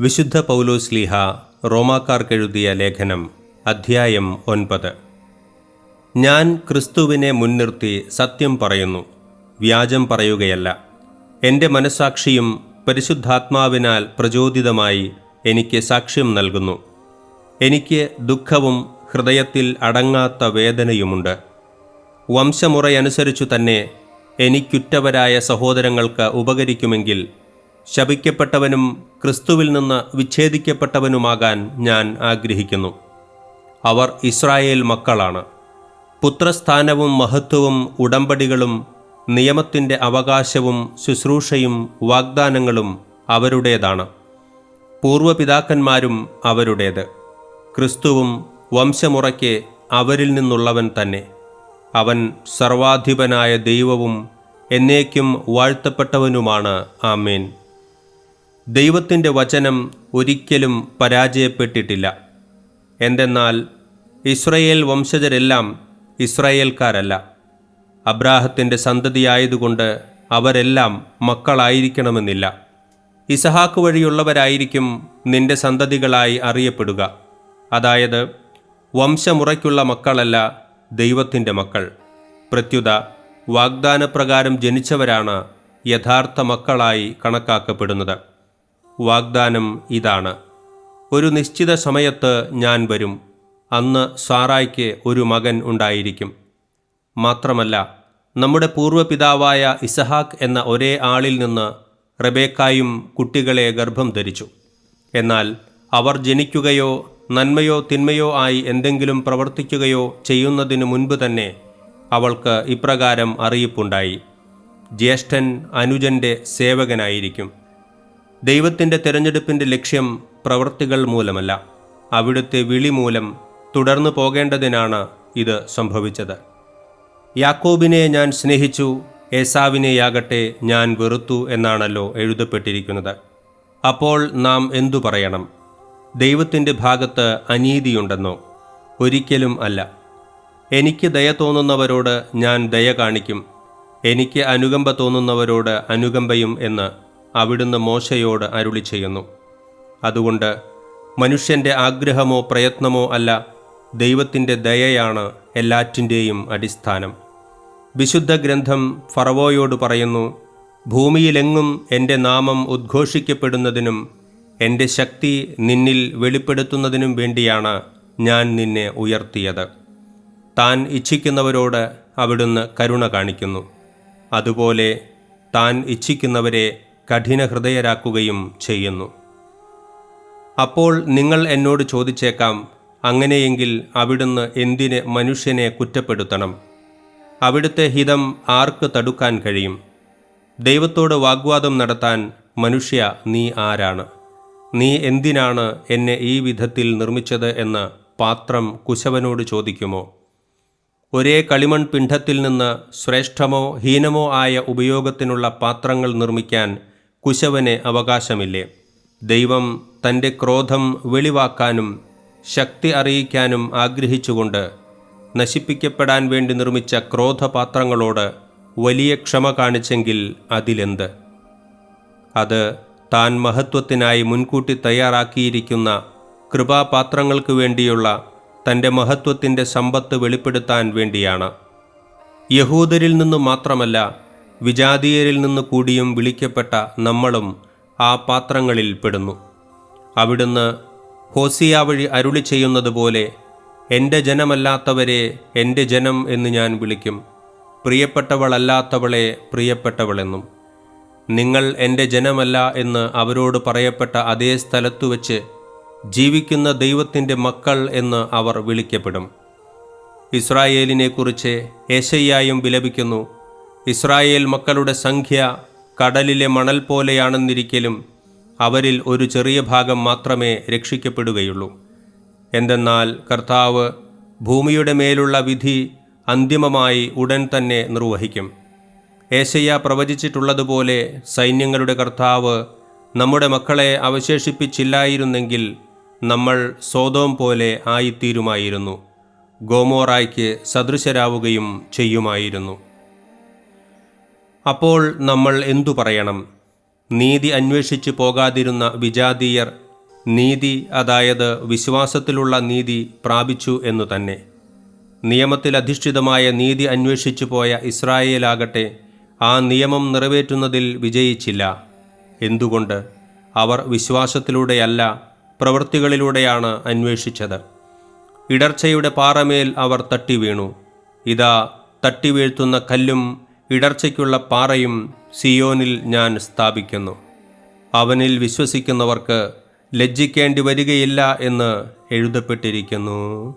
വിശുദ്ധ പൗലോസ്ലീഹ റോമാക്കാർക്കെഴുതിയ ലേഖനം അധ്യായം ഒൻപത്. ഞാൻ ക്രിസ്തുവിനെ മുൻനിർത്തി സത്യം പറയുന്നു വ്യാജം പറയുകയല്ല. എന്റെ മനസാക്ഷിയും പരിശുദ്ധാത്മാവിനാൽ പ്രചോദിതമായി എനിക്ക് സാക്ഷ്യം നൽകുന്നു. എനിക്ക് ദുഃഖവും ഹൃദയത്തിൽ അടങ്ങാത്ത വേദനയുമുണ്ട്. വംശമുറയനുസരിച്ചു തന്നെ എനിക്കുറ്റവരായ സഹോദരങ്ങൾക്ക് ഉപകരിക്കുമെങ്കിൽ ശപിക്കപ്പെട്ടവനും ക്രിസ്തുവിൽ നിന്ന് വിച്ഛേദിക്കപ്പെട്ടവനുമാകാൻ ഞാൻ ആഗ്രഹിക്കുന്നു. അവർ ഇസ്രായേൽ മക്കളാണ്. പുത്രസ്ഥാനവും മഹത്വവും ഉടമ്പടികളും നിയമത്തിന്റെ അവകാശവും ശുശ്രൂഷയും വാഗ്ദാനങ്ങളും അവരുടേതാണ്. പൂർവപിതാക്കന്മാരും അവരുടേത്. ക്രിസ്തുവും വംശമുറയ്ക്ക് അവരിൽ നിന്നുള്ളവൻ തന്നെ. അവൻ സർവാധിപനായ ദൈവവും എന്നേക്കും വാഴ്ത്തപ്പെട്ടവനുമാണ്. ആമേൻ. ദൈവത്തിന്റെ വചനം ഒരിക്കലും പരാജയപ്പെട്ടിട്ടില്ല. എന്തെന്നാൽ ഇസ്രയേൽ വംശജരെല്ലാം ഇസ്രയേൽക്കാരല്ല. അബ്രാഹത്തിന്റെ സന്തതിയായതുകൊണ്ട് അവരെല്ലാം മക്കളായിരിക്കണമെന്നില്ല. ഇസഹാക്ക് വഴിയുള്ളവരായിരിക്കും നിന്റെ സന്തതികളായി അറിയപ്പെടുക. അതായത് വംശമുറയ്ക്കുള്ള മക്കളല്ല ദൈവത്തിന്റെ മക്കൾ. പ്രത്യുത വാഗ്ദാനപ്രകാരം ജനിച്ചവരാണ് യഥാർത്ഥ മക്കളായി കണക്കാക്കപ്പെടുന്നത്. വാഗ്ദാനം ഇതാണ്. ഒരു നിശ്ചിത സമയത്ത് ഞാൻ വരും. അന്ന് സാറായ്ക്ക് ഒരു മകൻ ഉണ്ടായിരിക്കും. മാത്രമല്ല നമ്മുടെ പൂർവപിതാവായ ഇസഹാക്ക് എന്ന ഒരേ ആളിൽ നിന്ന് റബേക്കായും കുട്ടികളെ ഗർഭം ധരിച്ചു. എന്നാൽ അവർ ജനിക്കുകയോ നന്മയോ തിന്മയോ ആയി എന്തെങ്കിലും പ്രവർത്തിക്കുകയോ ചെയ്യുന്നതിനു മുൻപ് തന്നെ അവൾക്ക് ഇപ്രകാരം അറിയിപ്പുണ്ടായി. ജ്യേഷ്ഠൻ അനുജന്റെ സേവകനായിരിക്കും. ദൈവത്തിന്റെ തിരഞ്ഞെടുപ്പിന്റെ ലക്ഷ്യം പ്രവൃത്തികൾ മൂലമല്ല. അവിടുത്തെ വിളി മൂലം തുടർന്നു പോകേണ്ടതിനാണ് ഇത് സംഭവിച്ചത്. യാക്കോബിനെ ഞാൻ സ്നേഹിച്ചു ഏസാവിനെയാകട്ടെ ഞാൻ വെറുത്തു എന്നാണല്ലോ എഴുതപ്പെട്ടിരിക്കുന്നത്. അപ്പോൾ നാം എന്തു പറയണം? ദൈവത്തിന്റെ ഭാഗത്ത് അനീതിയുണ്ടെന്നോ? ഒരിക്കലും അല്ല. എനിക്ക് ദയ തോന്നുന്നവരോട് ഞാൻ ദയ കാണിക്കും. എനിക്ക് അനുകമ്പ തോന്നുന്നവരോട് അനുകമ്പയും എന്ന് അവിടുന്ന് മോശയോട് അരുളി ചെയ്യുന്നു. അതുകൊണ്ട് മനുഷ്യന്റെ ആഗ്രഹമോ പ്രയത്നമോ അല്ല ദൈവത്തിന്റെ ദയയാണ് എല്ലാറ്റിന്റെയും അടിസ്ഥാനം. വിശുദ്ധ ഗ്രന്ഥം ഫറവോയോട് പറയുന്നു ഭൂമിയിലെങ്ങും എന്റെ നാമം ഉദ്ഘോഷിക്കപ്പെടുന്നതിനും എന്റെ ശക്തി നിന്നിൽ വെളിപ്പെടുത്തുന്നതിനും വേണ്ടിയാണ് ഞാൻ നിന്നെ ഉയർത്തിയത്. താൻ ഇച്ഛിക്കുന്നവരോട് അവിടുന്ന് കരുണ കാണിക്കുന്നു. അതുപോലെ താൻ ഇച്ഛിക്കുന്നവരെ കഠിനഹൃദയരാക്കുകയും ചെയ്യുന്നു. അപ്പോൾ നിങ്ങൾ എന്നോട് ചോദിച്ചേക്കാം അങ്ങനെയെങ്കിൽ അവിടുന്ന് എന്തിന് മനുഷ്യനെ കുറ്റപ്പെടുത്തണം? അവിടുത്തെ ഹിതം ആർക്ക് തടുക്കാൻ കഴിയും? ദൈവത്തോട് വാഗ്വാദം നടത്താൻ മനുഷ്യ നീ ആരാണ്? നീ എന്തിനാണ് എന്നെ ഈ വിധത്തിൽ നിർമ്മിച്ചത് എന്ന് പാത്രം കുശവനോട് ചോദിക്കുമോ? ഒരേ കളിമൺ പിണ്ഡത്തിൽ നിന്ന് ശ്രേഷ്ഠമോ ഹീനമോ ആയ ഉപയോഗത്തിനുള്ള പാത്രങ്ങൾ നിർമ്മിക്കാൻ കുശവന് അവകാശമില്ലേ? ദൈവം തന്റെ ക്രോധം വെളിവാക്കാനും ശക്തി അറിയിക്കാനും ആഗ്രഹിച്ചുകൊണ്ട് നശിപ്പിക്കപ്പെടാൻ വേണ്ടി നിർമ്മിച്ച ക്രോധപാത്രങ്ങളോട് വലിയ ക്ഷമ കാണിച്ചെങ്കിൽ അതിലെന്ത്? അത് താൻ മഹത്വത്തിനായി മുൻകൂട്ടി തയ്യാറാക്കിയിരിക്കുന്ന കൃപാപാത്രങ്ങൾക്ക് വേണ്ടിയുള്ള തന്റെ മഹത്വത്തിന്റെ സമ്പത്ത് വെളിപ്പെടുത്താൻ വേണ്ടിയാണ്. യഹൂദരിൽ നിന്നു മാത്രമല്ല വിജാതീയരിൽ നിന്ന് കൂടിയും വിളിക്കപ്പെട്ട നമ്മളും ആ പാത്രങ്ങളിൽ പെടുന്നു. അവിടുന്ന് ഹോസിയ വഴി അരുളി ചെയ്യുന്നത് പോലെ എന്റെ ജനമല്ലാത്തവരെ എന്റെ ജനം എന്ന് ഞാൻ വിളിക്കും. പ്രിയപ്പെട്ടവളല്ലാത്തവളെ പ്രിയപ്പെട്ടവളെന്നും. നിങ്ങൾ എന്റെ ജനമല്ല എന്ന് അവരോട് പറയപ്പെട്ട അതേ സ്ഥലത്തു വച്ച് ജീവിക്കുന്ന ദൈവത്തിന്റെ മക്കൾ എന്ന് അവർ വിളിക്കപ്പെടും. ഇസ്രായേലിനെക്കുറിച്ച് ഏശയ്യായും വിലപിക്കുന്നു. ഇസ്രായേൽ മക്കളുടെ സംഖ്യ കടലിലെ മണൽ പോലെയാണെന്നിരിക്കലും അവരിൽ ഒരു ചെറിയ ഭാഗം മാത്രമേ രക്ഷിക്കപ്പെടുകയുള്ളൂ. എന്തെന്നാൽ കർത്താവ് ഭൂമിയുടെ മേലുള്ള വിധി അന്തിമമായി ഉടൻ തന്നെ നിർവഹിക്കും. ഏശയ്യ പ്രവചിച്ചിട്ടുള്ളതുപോലെ സൈന്യങ്ങളുടെ കർത്താവ് നമ്മുടെ മക്കളെ അവശേഷിപ്പിച്ചില്ലായിരുന്നെങ്കിൽ നമ്മൾ സ്വതവും പോലെ ആയിത്തീരുമായിരുന്നു. ഗോമോറായ്ക്ക് സദൃശരാവുകയും ചെയ്യുമായിരുന്നു. അപ്പോൾ നമ്മൾ എന്തു പറയണം? നീതി അന്വേഷിച്ചു പോകാതിരുന്ന വിജാതീയർ നീതി അതായത് വിശ്വാസത്തിലുള്ള നീതി പ്രാപിച്ചു എന്നു തന്നെ. നിയമത്തിലധിഷ്ഠിതമായ നീതി അന്വേഷിച്ചു പോയ ഇസ്രായേലാകട്ടെ ആ നിയമം നിറവേറ്റുന്നതിൽ വിജയിച്ചില്ല. എന്തുകൊണ്ട്? അവർ വിശ്വാസത്തിലൂടെയല്ല പ്രവൃത്തികളിലൂടെയാണ് അന്വേഷിച്ചത്. ഇടർച്ചയുടെ പാറമേൽ അവർ തട്ടി വീണു. ഇതാ തട്ടി വീഴ്ത്തുന്ന കല്ലും ഇടർച്ചയ്ക്കുള്ള പാറയും സിയോനിൽ ഞാൻ സ്ഥാപിക്കുന്നു. അവനിൽ വിശ്വസിക്കുന്നവർക്ക് ലജ്ജിക്കേണ്ടി വരികയില്ല എന്ന് എഴുതപ്പെട്ടിരിക്കുന്നു.